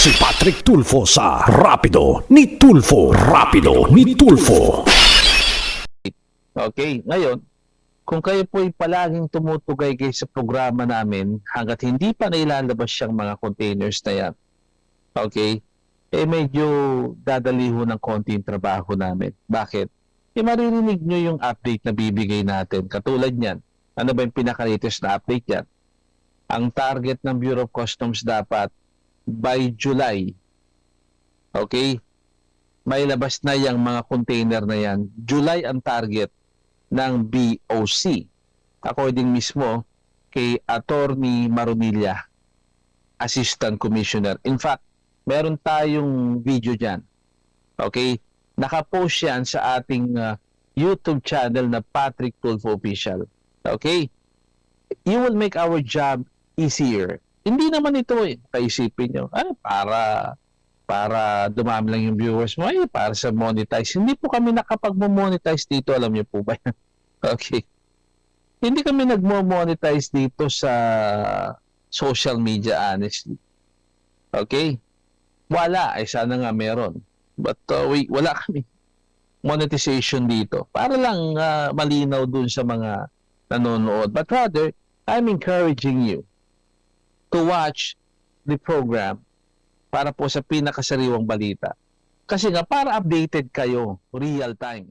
Si Patrick Tulfo sa Rapido ni Tulfo. Rapido ni Tulfo. Okay, ngayon, kung kayo po'y palaging tumutugay kayo sa programa namin hanggat hindi pa nailalabas siyang mga containers na yan, okay, eh medyo dadaliho ng konti yung trabaho namin. Bakit? Eh maririnig nyo yung update na bibigay natin. Katulad niyan, ano ba yung pinaka-latest na update yan? Ang target ng Bureau of Customs dapat by July, okay, may labas na yung mga container na yan. July ang target ng BOC. According mismo kay Attorney Marunilla, Assistant Commissioner. In fact, meron tayong video dyan. Okay? Nakapost yan sa ating uh, YouTube channel na Patrick Tulfo Official. Okay? You will make our job easier. Hindi naman ito eh. Kaisipin nyo, ah, para para dumami lang yung viewers mo, eh, para sa monetize. Hindi po kami nakapag-monetize dito, alam niyo po ba yan? okay. Hindi kami nagmo-monetize dito sa social media, honestly. Okay? Wala, ay sana nga meron. But uh, we, wala kami monetization dito. Para lang uh, malinaw dun sa mga nanonood. But rather, I'm encouraging you to watch the program para po sa pinakasariwang balita. Kasi nga, para updated kayo, real time.